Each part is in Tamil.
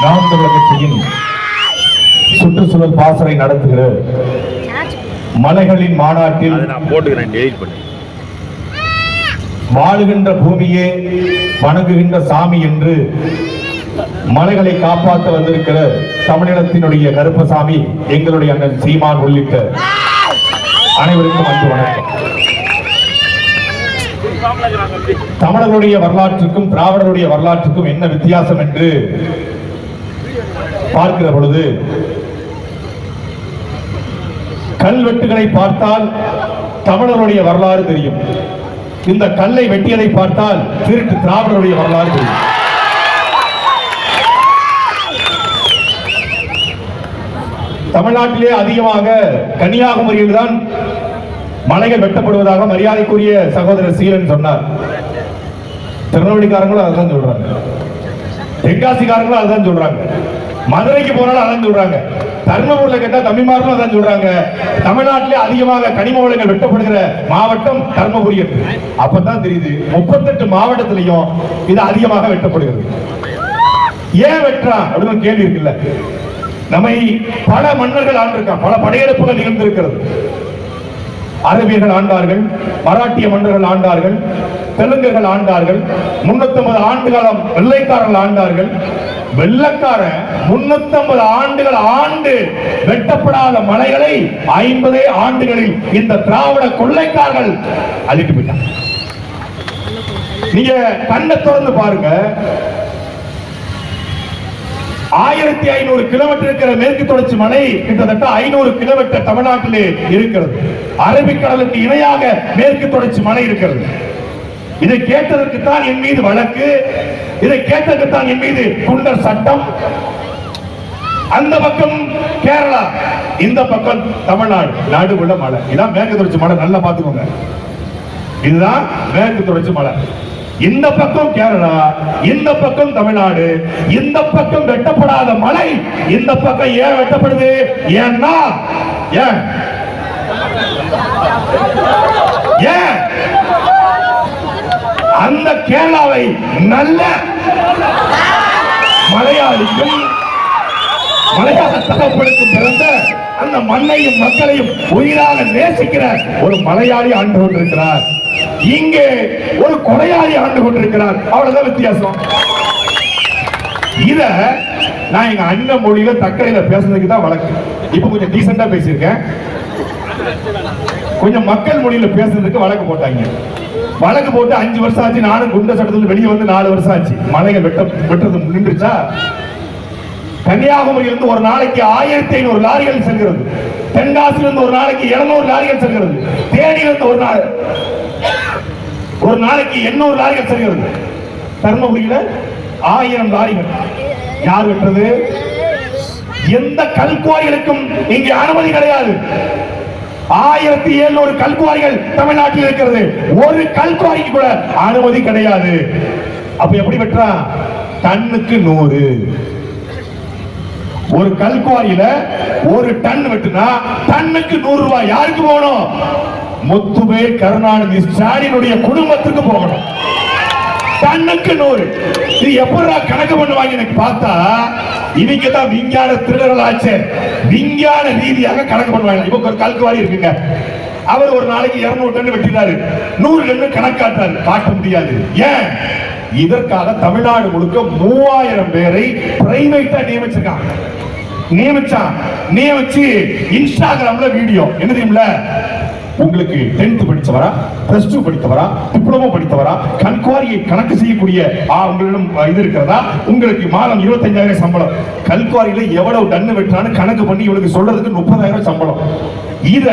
கட்சியின் சுற்றுச்சூழல் பாசறை நடத்துகிற மலைகளின் மாநாட்டில் வாழுகின்ற பூமியே வணங்குகின்ற சாமி என்று மலைகளை காப்பாற்ற வந்திருக்கிற தமிழினத்தினுடைய கருப்பசாமி எங்களுடைய அண்ணன் சீமான் உள்ளிட்ட அனைவருக்கும் அன்பு வணக்கம். தமிழர்களுடைய வரலாற்றுக்கும் திராவிடருடைய வரலாற்றுக்கும் என்ன வித்தியாசம் என்று பார்க்கிற பொழுது கல்வெட்டுகளை பார்த்தால் தமிழருடைய வரலாறு தெரியும். இந்த கல்லை வெட்டியதை பார்த்தால் திருட்டு திராவிடருடைய வரலாறு தெரியும். தமிழ்நாட்டிலே அதிகமாக கன்னியாகுமரியில் தான் மலைகள் வெட்டப்படுவதாக மரியாதைக்குரிய சகோதரர் சீலன் சொன்னார். திருநெல்வேலிக்காரங்களும் அதுதான் சொல்றாங்க. தென்காசிக்காரங்களும் அதுதான் சொல்றாங்க. மதுரைக்கு போனாலும் அதான் சொல்றாங்க. தர்மபுரியில கேட்டா தம்பிமார்களும் அதான் சொல்றாங்க. தமிழ்நாட்டிலே அதிகமாக கனிம வளங்கள் வெட்டப்படுகிற மாவட்டம் தர்மபுரி என்று. அப்பதான் தெரியுது முப்பத்தெட்டு மாவட்டத்திலையும் இது அதிகமாக வெட்டப்படுகிறது. ஏன் வெட்டுறான்? அப்படின்னு கேள்வி இருக்குல்ல. நம்மை பல மன்னர்கள் ஆண்டிருக்கான் பல படையெடுப்புகள் நிகழ்ந்திருக்கிறது. அரபியர்கள் ஆண்டார்கள் மராட்டிய மன்னர்கள் ஆண்டார்கள் தெலுங்குகள் ஆண்டார்கள் 350 ஆண்டு காலம் வெள்ளைக்காரர்கள் ஆண்டார்கள் வெள்ளக்காரன் 350 ஆண்டுகள் ஆண்டு வெட்டப்படாத மலைகளை ஐம்பதே ஆண்டுகளில் இந்த திராவிட கொள்ளைக்காரர்கள் அழித்து போயிட்டாங்க. நீங்க கண்ணை திறந்து பாருங்க. ஆயிரத்தி ஐநூறு கிலோமீட்டர் இருக்கிற மேற்கு தொடர்ச்சி மலை கிட்டத்தட்ட ஐநூறு கிலோமீட்டர் தமிழ்நாட்டிலே இருக்கிறது. அரபிக்கடலுக்கு இணையாக மேற்கு தொடர்ச்சி மலை இருக்கிறது. இதை கேட்டதற்கு தான் என் மீது வழக்கு. இதை கேட்டதுக்குத்தான் தான் என் மீது குண்டர் சட்டம். அந்த பக்கம் கேரளா இந்த பக்கம் தமிழ்நாடு. நடுவுல மலை. இதான் மேற்கு தொடர்ச்சி மலை. நல்லா பார்த்துக்கோங்க. இதுதான் மேற்கு தொடர்ச்சி மலை. இந்த பக்கம் கேரளா இந்த பக்கம் தமிழ்நாடு இந்த பக்கம் வெட்டப்படாத மலை. இந்த பக்கம் ஏன் வெட்டப்படுது? ஏன்னா ஏன்? ஏன்? அந்த கேரளாவை நல்ல மலையாளிக்கும் மலையாள தகவலுக்கும் பிறந்த அந்த மண்ணையும் மக்களையும் உயிராக நேசிக்கிற ஒரு மலையாளி ஆண்டு கொண்டிருக்கிறார். இங்கே ஒரு கொலையாளி ஆண்டு கொண்டிருக்கிறார். அவ்வளவுதான் வித்தியாசம். இத நான் எங்க அண்ணன் மொழியில தக்கரையில பேசுனதுக்கு தான் வழக்கு இப்ப கொஞ்சம் டீசெண்டா பேசியிருக்கேன். கொஞ்சம் மக்கள் மொழியில பேசுறதுக்கு வழக்கு போட்டாங்க. வழக்கு போட்டு அஞ்சு வருஷம் ஆச்சு நானும் குண்ட சட்டத்துல வெளியே வந்து நாலு வருஷம் ஆச்சு. மலைகள் வெட்ட வெட்டுறது நின்றுச்சா? கன்னியாகுமரியிலிருந்து ஒரு நாளைக்கு ஆயிரத்தி ஐநூறு லாரிகள் செல்கிறது. தென்காசியிலிருந்து ஒரு நாளைக்கு இருநூறு லாரிகள் செல்கிறது. தேனியிலிருந்து ஒரு நாள் ஒரு நாளைக்கு எண்ணூறு லாரிகள் செல்கிறது. தர்மபுரியில ஆயிரம் லாரிகள். யார் வெட்டுறது? எந்த கல்குவாரிகளுக்கும் இங்கே அனுமதி கிடையாது. ஆயிரத்தி எழுநூறு கல்குவாரிகள் தமிழ்நாட்டில் இருக்கிறது. ஒரு கல்குவாரிக்கு கூட அனுமதி கிடையாது. அப்ப எப்படி வெட்டுறான் டன்னுக்கு நூறு. ஒரு கல்குவாரியில ஒரு டன் வெட்டுனா டன்னுக்கு நூறு ரூபாய் யாருக்கு போகணும்? முத்துவே கருணாநிதி ஸ்டாலினுடைய குடும்பத்துக்கு போகணும். டன்னுக்கு நூறு. இது எப்படா கணக்கு பண்ணுவாங்க எனக்கு பார்த்தா இன்னைக்கு தான் விஞ்ஞான திருடர்களாச்சே. விஞ்ஞான ரீதியாக கணக்கு பண்ணுவாங்க. இப்போ ஒரு கல்குவாரி இருக்குங்க. அவர் ஒரு நாளைக்கு 200 டன் வெட்டினாரு. நூறு டன் கணக்காட்டாரு. காட்ட முடியாது. ஏன்? இதற்காக தமிழ்நாடு முழுக்க மூவாயிரம் பேரை பிரைவேட்டா நியமிச்சிருக்காங்க. நியமிச்சான். நியமிச்சு இன்ஸ்டாகிராம்ல வீடியோ என்ன தெரியுமில உங்களுக்கு டென்த் படித்தவரா பிளஸ் டூ படித்தவரா டிப்ளமோ படித்தவரா கல்குவாரியை கணக்கு செய்யக்கூடிய உங்களிடம் இது இருக்கிறதா? உங்களுக்கு மாதம் இருபத்தஞ்சாயிரம் சம்பளம். கல்குவாரியில எவ்வளவு டன்னு வெட்டான்னு கணக்கு பண்ணி இவனுக்கு சொல்றதுக்கு முப்பதாயிரம் சம்பளம். இத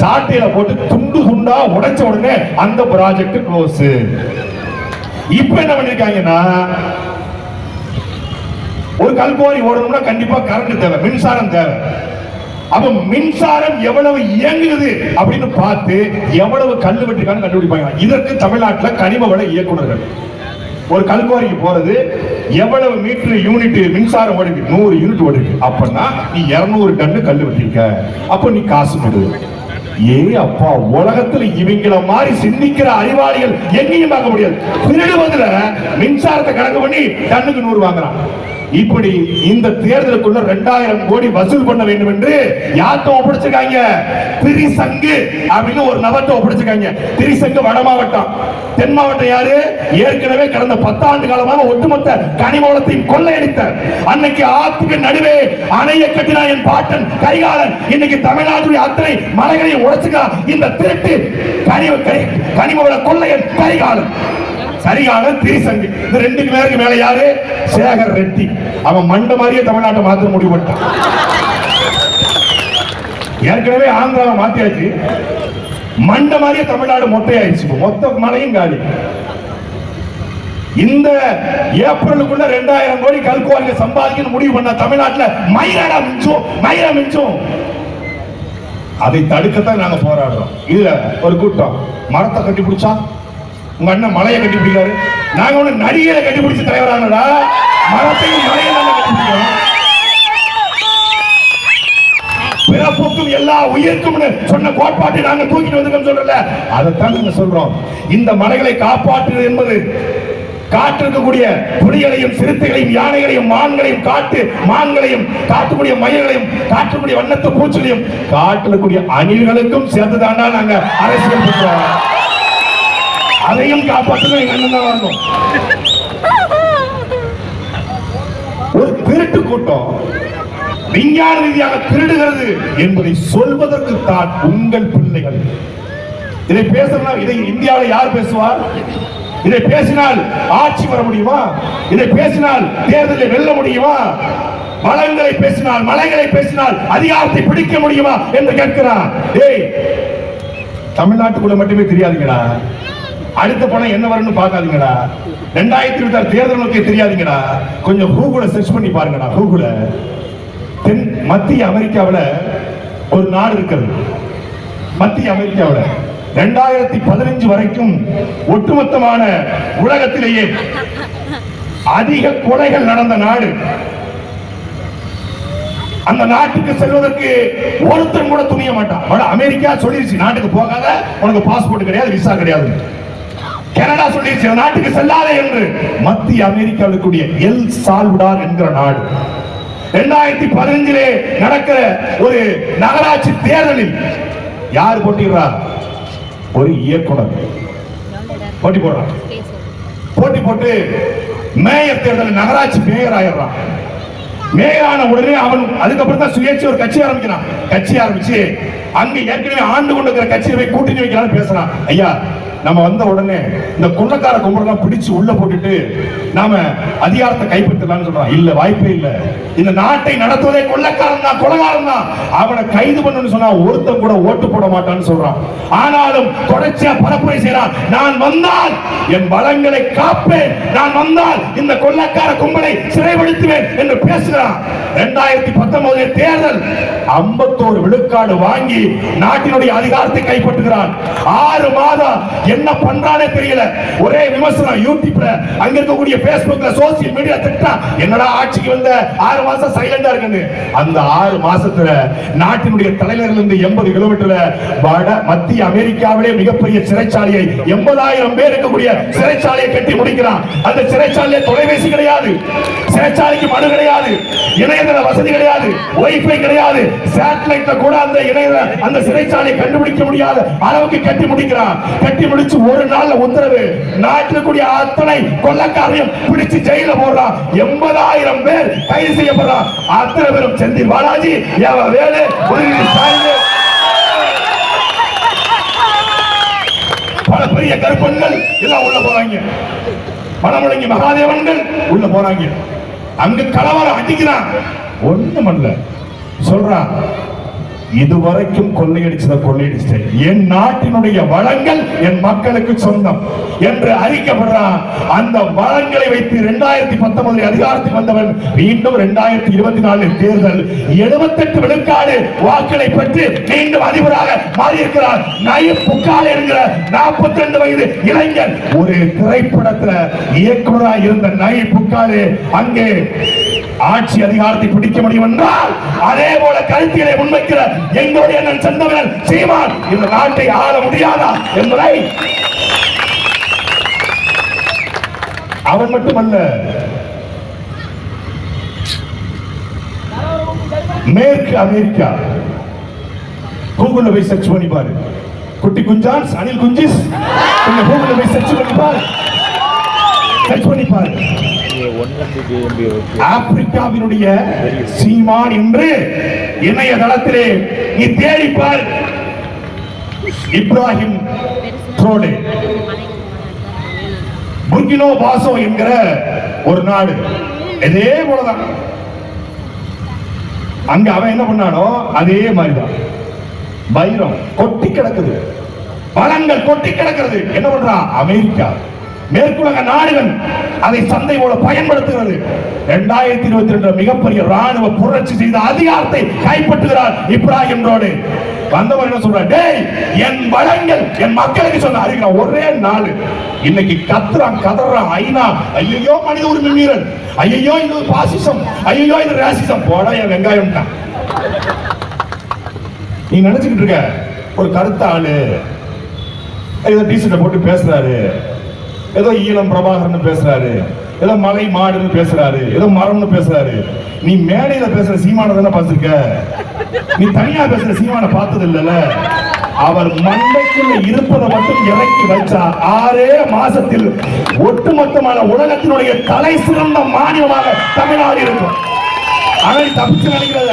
சாட்டையில போட்டு துண்டு துண்டா உடைச்ச உடனே அந்த ப்ராஜெக்ட் க்ளோஸ் இப்ப என்ன பண்ணிருக்காங்கன்னா ஒரு கல்குவாரி ஓடணும்னா கண்டிப்பா கரண்ட் தேவை மின்சாரம் தேவை. அப்ப மின்சாரம் எவ்வளவு இயங்குது அப்படின்னு பார்த்து எவ்வளவு கல் வெட்டிருக்கான்னு கண்டுபிடிப்பாங்க. இதற்கு தமிழ்நாட்டுல கனிம வள இயக்குநர்கள். ஒரு கல்குவாரிக்கு போறது எவ்வளவு மீட்டர் யூனிட் மின்சாரம் ஓடுது நூறு யூனிட் ஓடுது அப்படின்னா நீ 200 டன்னு கல் வெட்டிருக்க அப்ப நீ காசு கொடு. ஏ அப்பா உலகத்துல இவங்கள மாதிரி சிந்திக்கிற அறிவாளிகள் எங்கேயும் பார்க்க முடியாது. திருடுவதுல மின்சாரத்தை கணக்கு பண்ணி டன்னுக்கு நூறு வாங்குறான். இப்படி இந்த தேர்தலுக்குள்ள ரெண்டாயிரம் கோடி வசூல் பண்ண வேண்டும் என்று யார்கிட்ட ஒப்படைச்சிருக்காங்க? திரிசங்கு அப்படின்னு ஒரு நபர்கிட்ட ஒப்படைச்சிருக்காங்க. திரிசங்கு வட மாவட்டம். தென் மாவட்டம் யாரு? ஏற்கனவே கடந்த பத்தாண்டு காலமாக ஒட்டுமொத்த கனிமவளத்தையும் கொள்ளையடித்த அன்னைக்கு ஆத்துக்கு நடுவே அணைய கட்டினா என் பாட்டன் கரிகாலன் இன்னைக்கு தமிழ்நாட்டுடைய அத்தனை மலைகளையும் உடைச்சுக்கா. இந்த திருட்டு கனிம கனிமவள கொள்ளையன் கரிகாலன் கரிகாலன் திரிசங்கு இந்த ரெண்டு பேருக்கு மேல யாரு? சேகர் ரெட்டி. அவன் மண்ட மாதிரியே தமிழ்நாட்டை மாத்த முடிவு பண்ணிட்டான். ஏற்கனவே ஆந்திராவை மாத்தியாச்சு. மண்ட மாதிரியே தமிழ்நாடு மொட்டையாயிடுச்சு. மொத்த மலையும் காலி. இந்த ஏப்ரலுக்குள்ள ரெண்டாயிரம் கோடி கல்குவாரியை சம்பாதிக்கணும் முடிவு பண்ண தமிழ்நாட்டுல மயிரடா மிஞ்சும் மயிரா மிஞ்சும். அதை தடுக்கத்தான் நாங்க போராடுறோம். இதுல ஒரு கூட்டம். மரத்தை கட்டி பிடிச்சா? உங்க அண்ணன் மலையை கட்டிபிடிக்காரு நாங்க ஒண்ணு நடிகரை கட்டி தலைவரானடா. மரத்தையும் மலையை நாங்க பிறப்புக்கும் எல்லா உயிருக்கும் சொன்ன கோட்பாட்டை நாங்க தூக்கிட்டு வந்துக்கோம் சொல்றல அதைத்தான் நாங்க சொல்றோம். இந்த மலைகளை காப்பாற்றுவது என்பது காற்றிருக்கக்கூடிய புலிகளையும் சிறுத்தைகளையும் யானைகளையும் மான்களையும் காட்டு மான்களையும் காட்டுக்கூடிய மயில்களையும் காட்டக்கூடிய வண்ணத்து பூச்சிகளையும் காட்டில் அணில்களுக்கும் சேர்த்து நாங்க அரசியல் பண்றோம். அதையும் காப்பாற்றணும் எங்க அண்ணன் தான் வரணும். ஒரு திருட்டு கூட்டம் விஞ்ஞான ரீதியாக திருடுகிறது என்பதை சொல்வதற்கு தான் உங்கள் பிள்ளைகள். இதை பேசலாம் இதை இந்தியாவில் யார் பேசுவார்? இதை பேசினால் ஆட்சி வர முடியுமா? இதை பேசினால் தேர்தலை வெல்ல முடியுமா? வளங்களை பேசினால் மலைகளை பேசினால் அதிகாரத்தை பிடிக்க முடியுமா? என்று கேட்கிறான் ஏய் தமிழ்நாட்டுக்குள்ள மட்டுமே தெரியாதுங்கடா. அடுத்த பணம் என்ன வரும்னு பார்க்காதீங்கடா. ரெண்டாயிரத்தி இருபத்தி ஆறு தேர்தல் நோக்கி தெரியாதீங்கடா. கொஞ்சம் கூகுள சர்ச் பண்ணி பாருங்கடா கூகுள தென் மத்திய அமெரிக்காவில் ஒரு நாடு இருக்கிறது. மத்திய அமெரிக்காவில். ரெண்டாயிரத்தி பதினஞ்சு வரைக்கும் ஒட்டுமொத்தமான உலகத்திலேயே அதிக கொலைகள் நடந்த நாடு. அந்த நாட்டுக்கு செல்வதற்கு ஒருத்தன் கூட துணிய மாட்டான். அமெரிக்கா சொல்லிருச்சு நாட்டுக்கு போகாத உனக்கு பாஸ்போர்ட் கிடையாது விசா கிடையாது கனடா சொல்லிடுச்சு நாட்டுக்கு செல்லாதே என்று மத்திய அமெரிக்காவில் கூடிய எல் சால்வடார் என்கிற நாடு. இரண்டாயிரத்தி பதினஞ்சிலே நடக்கிற ஒரு நகராட்சி தேர்தலில் யார் போட்டிடுறார் ஒரு இயக்குனர். போட்டி போடுறான் போட்டி போட்டு மேயர் தேர்தல் நகராட்சி மேயர் ஆயிடுறான். மேயரான ஆன உடனே அவன் அதுக்கப்புறம் தான் சுயேட்சை ஒரு கட்சி ஆரம்பிக்கிறான். கட்சி ஆரம்பிச்சு அங்க ஏற்கனவே ஆண்டு கொண்டு இருக்கிற கட்சியை போய் கூட்டணி வைக்கலாம்னு பேசுறான். ஐயா நம்ம வந்த உடனே இந்த குள்ளக்கார கும்பலாம் பிடிச்சு உள்ள போட்டுட்டு நாம அதிகாரத்தை கைப்பற்றலாம்னு சொல்றான். இல்ல வாய்ப்பே இல்ல. இந்த நாட்டை நடத்துவதே கொள்ளக்காரன் தான் கொலகாரன் தான். அவனை கைது பண்ணணும்னு சொன்னா ஒருத்தன் கூட ஓட்டு போட மாட்டான்னு சொல்றான். ஆனாலும் தொடர்ச்சியா பரப்புரை செய்யறான் நான் வந்தால் என் வளங்களை காப்பேன். நான் வந்தால் இந்த கொள்ளக்கார கும்பலை சிறைப்படுத்துவேன் என்று பேசுகிறான். இரண்டாயிரத்தி பத்தொன்பது தேர்தல் ஐம்பத்தோரு விழுக்காடு வாங்கி நாட்டினுடைய அதிகாரத்தை கைப்பற்றுகிறான். ஆறு மாதம் என்ன பண்றானே தெரியல. ஒரே விமர்சனம் யூடியூப்ல அங்க இருக்கக்கூடிய பேஸ்புக்ல சோசியல் மீடியா திட்டா என்னடா ஆட்சிக்கு வந்த ஆறு மாசம் சைலண்டா இருக்குன்னு. அந்த ஆறு மாசத்துல நாட்டினுடைய தலைநகரில் இருந்து எண்பது கிலோமீட்டர்ல வட மத்திய அமெரிக்காவிலே மிகப்பெரிய சிறைச்சாலையை எண்பதாயிரம் பேர் இருக்கக்கூடிய சிறைச்சாலையை கட்டி முடிக்கிறான். அந்த சிறைச்சாலையில தொலைபேசி கிடையாது. சிறைச்சாலைக்கு மனு கிடையாது. இணையதள வசதி கிடையாது. ஒய்ஃபை கிடையாது. சேட்டலைட்ல கூட அந்த இணையதள அந்த சிறைச்சாலையை கண்டுபிடிக்க முடியாத அளவுக்கு கட்டி முடிக்கிறான். கட்டி பிடிச்சு ஒரு நாள்ல உத்தரவு. நாட்டில் கூடிய அத்தனை கொள்ளக்காரையும் பிடிச்சு ஜெயில போடுறான் எண்பதாயிரம் பேர் கைது செய்யப்படுறான் அத்தனை பேரும் செந்தில் பாலாஜி வேலு உதயநிதி ஸ்டாலின். பல பெரிய கருப்பன்கள் எல்லாம் உள்ள போறாங்க. பணமுழங்கி மகாதேவன்கள் உள்ள போறாங்க. அங்க கலவரம் அடிக்கிறான். ஒண்ணும் அல்ல. சொல்றான் இதுவரைக்கும் கொள்ளையடிச்சதை கொள்ளையடிச்சிட்டேன். என் நாட்டினுடைய வளங்கள் என் மக்களுக்கு சொந்தம் என்று அறிக்கப்படுறான் அந்த வளங்களை வைத்து இரண்டாயிரத்தி பத்தொன்பதில் அதிகாரத்துக்கு வந்தவன் மீண்டும் இரண்டாயிரத்தி இருபத்தி நாலு தேர்தல் எழுபத்தெட்டு விழுக்காடு வாக்களை பெற்று மீண்டும் அதிபராக மாறியிருக்கிறார். நயிர் புக்கால் என்கிற நாற்பத்தி ரெண்டு வயது இளைஞர் ஒரு திரைப்படத்துல இயக்குநராக இருந்த நயிர் புக்காலே அங்கே ஆட்சி அதிகாரத்தை பிடிக்க முடியும் என்றால் அதே போல கருத்தியலை முன்வைக்கிற எங்களுடைய அண்ணன் செந்தவன் சீமான் இந்த நாட்டை ஆள முடியாதா என்பதை அவன் மட்டுமல்ல மேற்கு அமெரிக்கா கூகுள்ல போய் சர்ச் பண்ணி பாரு. குட்டி குஞ்சான்ஸ் அனில் குஞ்சிஸ் நீங்க கூகுள்ல போய் சர்ச் பண்ணி பாரு. சர்ச் பண்ணி பாரு ஆப்பிரிக்காவினுடைய சீமான் என்று இணையதளத்திலே நீ தேடி பார் இப்ராஹிம் ட்ரோடே. புர்கினோ பாசோ என்கிற ஒரு நாடு. இதே போலதான். அங்க அவன் என்ன பண்ணானோ அதே மாதிரிதான். வைரம் கொட்டி கிடக்குது. பழங்கள் கொட்டி கிடக்கிறது. என்ன பண்றான்? அமெரிக்கா. மேற்குலக நாடுகள் அதை சந்தை போல பயன்படுத்துகிறது. இரண்டாயிரத்தி இருபத்தி ரெண்டு மிகப்பெரிய ராணுவ புரட்சி செய்த அதிகாரத்தை கைப்பற்றுகிறார் இப்ராஹிம் ரோடு. வந்தவர் என்ன சொல்றார்? டேய் என் வளங்கள் என் மக்களுக்கு சொன்ன அறிகிற ஒரே நாள். இன்னைக்கு கத்துறான் கதறான் ஐநா ஐயோ மனித உரிமை மீறல். ஐயோ இது பாசிசம். ஐயோ இது ராசிசம். போட என் வெங்காயம் நீ நினைச்சுக்கிட்டு இருக்க ஒரு கருத்த ஆளு ஏதோ டீசர்ட்டை போட்டு பேசுறாரு. ஏதோ ஈழம் பிரபாகரன் பேசுறாரு. ஏதோ மலை மாடுன்னு பேசுறாரு. ஏதோ மரம்னு பேசுறாரு. நீ மேடையில பேசுற சீமான தானே பார்த்துருக்க? நீ தனியா பேசுற சீமான பார்த்தது இல்லைல்ல அவர் மண்டைக்குள்ள இருப்பதை மட்டும் இறக்கி வச்சா ஆறே மாசத்தில் ஒட்டுமொத்தமான உலகத்தினுடைய தலை சிறந்த மாநிலமாக தமிழ்நாடு இருக்கும். ஆனா தப்பிச்சு நினைக்கிறத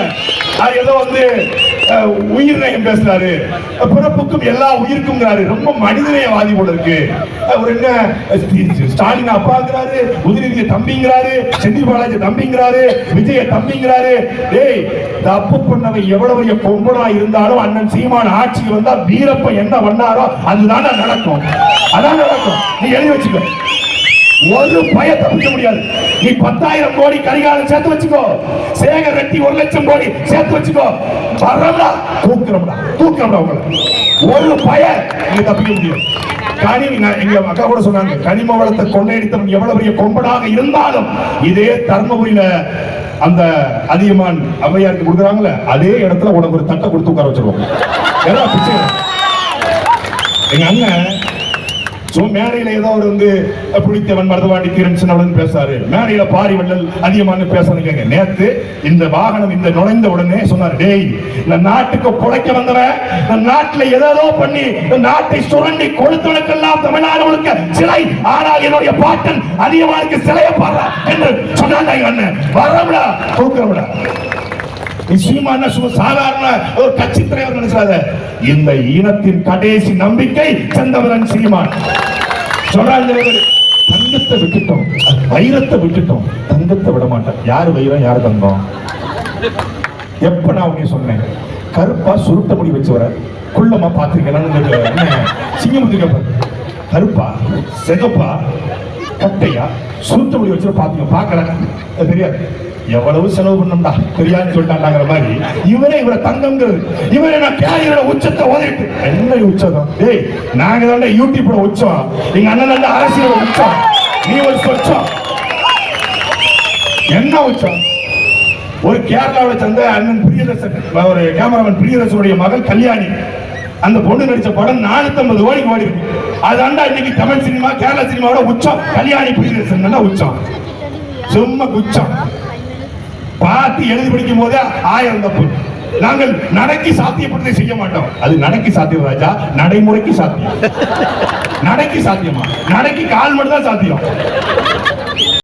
அது ஏதோ வந்து அஹ், உயிர் பேசுறாரு பிறப்புக்கும் எல்லா உயிருக்கும்ங்கிறாரு. ரொம்ப மனிதநேயவாதி போல இருக்கு. அவர் என்ன ஸ்டாலின் அப்பாங்கிறாரு உதயநிதியை தம்பிங்கிறாரு. செந்தில் பாலாஜி தம்பிங்கிறாரு. விஜய தம்பிங்கிறாரு. டேய் தப்பு பண்ணவன் எவ்வளவு பெரிய கொம்பனா இருந்தாலும் அண்ணன் சீமான் ஆட்சிக்கு வந்தா வீரப்ப என்ன பண்ணாரோ அதுதான் நடக்கும். அதான் நடக்கும். நீ எழுதி வச்சுக்கோ. ஒரு பய தப்பிக்க முடியாது. நீ பத்தாயிரம் கோடி கரிகாலம் சேர்த்து வச்சுக்கோ. சேகர் ரெட்டி ஒரு லட்சம் கோடி சேர்த்து வச்சுக்கோ. வர்றோம்டா தூக்குறோம்டா தூக்குறோம்டா உங்களை. ஒரு பய நீ தப்பிக்க முடியாது. கனி எங்க அக்கா கூட சொன்னாங்க கனிம வளத்தை கொள்ளையடித்தவன் எவ்வளவு பெரிய கொம்பனாக இருந்தாலும் இதே தர்மபுரியில அந்த அதிகமான் அவையாருக்கு கொடுக்குறாங்கல்ல அதே இடத்துல உனக்கு ஒரு தட்டை கொடுத்து உட்கார வச்சிருவோம். எல்லாம் எங்க அண்ணன் சோ மேடையில ஏதோ ஒரு வந்து புளித்தவன் மருதவாடி தீரன் சின்னவன் பேசாரு. மேடையில பாரி வள்ளல் அதிகமான பேசணும் நேத்து இந்த வாகனம் இந்த நுழைந்த உடனே சொன்னார் டேய் இந்த நாட்டுக்கு புழைக்க வந்தவன் இந்த நாட்டுல ஏதோ பண்ணி இந்த நாட்டை சுரண்டி கொடுத்தவனுக்கெல்லாம் தமிழ்நாடு முழுக்க சிலை ஆனால் என்னுடைய பாட்டன் அதிகமானுக்கு சிலையை பாடுறா என்று சொன்னாங்க அண்ணன் வரவிடா தூக்கிறவிடா. நிச்சயமான சும்மா சாதாரண ஒரு கட்சி தலைவர் நினைச்சாத இந்த இனத்தின் கடைசி நம்பிக்கை சந்தவரன் சீமான். சொல்றாங்க தங்கத்தை விட்டுட்டோம். வைரத்தை விட்டுட்டோம். தங்கத்தை விட மாட்டோம் யாரு வைரம் யாரு தங்கம்? எப்ப நான் உங்க சொன்னேன்? கருப்பா சுருட்ட முடி வச்சவர குள்ளமா பாத்திருக்கேன் சிங்கமுத்து கேப்பாரு கருப்பா செகப்பா கட்டையா? சுருட்ட முடி வச்சு பாத்தீங்க பாக்கல அது தெரியாது. எவ்வளவு செலவு பண்ணோம்டா? தெரியாதுன்னு சொல்லிட்டாங்கிற மாதிரி இவரே இவரை தங்கம்ங்கிறது. இவரே நான் கேரியரோட உச்சத்தை ஓதிட்டு என்ன உச்சம் டேய் நாங்க தான் யூடியூப்ல உச்சம். எங்க அண்ணன் தான் அரசியலோட உச்சம். நீ ஒரு சொச்சம். என்ன உச்சம்? ஒரு கேரளாவை சேர்ந்த அண்ணன் பிரியதர்சன் ஒரு கேமராமேன் பிரியதர்சனுடைய மகள் கல்யாணி. அந்த பொண்ணு நடிச்ச படம் நானூத்தி ஐம்பது கோடிக்கு ஓடி அதாண்டா இன்னைக்கு தமிழ் சினிமா கேரளா சினிமாவோட உச்சம். கல்யாணி பிரியதர்சன் உச்சம். சும்மா குச்சம். பார்த்து எழுதி படிக்கும் போதே ஆயிரம் தப்பு. நாங்கள் நடக்கி சாத்தியப்படுறதை செய்ய மாட்டோம். அது நடக்கி சாத்தியம் ராஜா நடைமுறைக்கு சாத்தியம். நடைக்கு சாத்தியமா? நடைக்கு கால் மட்டும் தான் சாத்தியம்.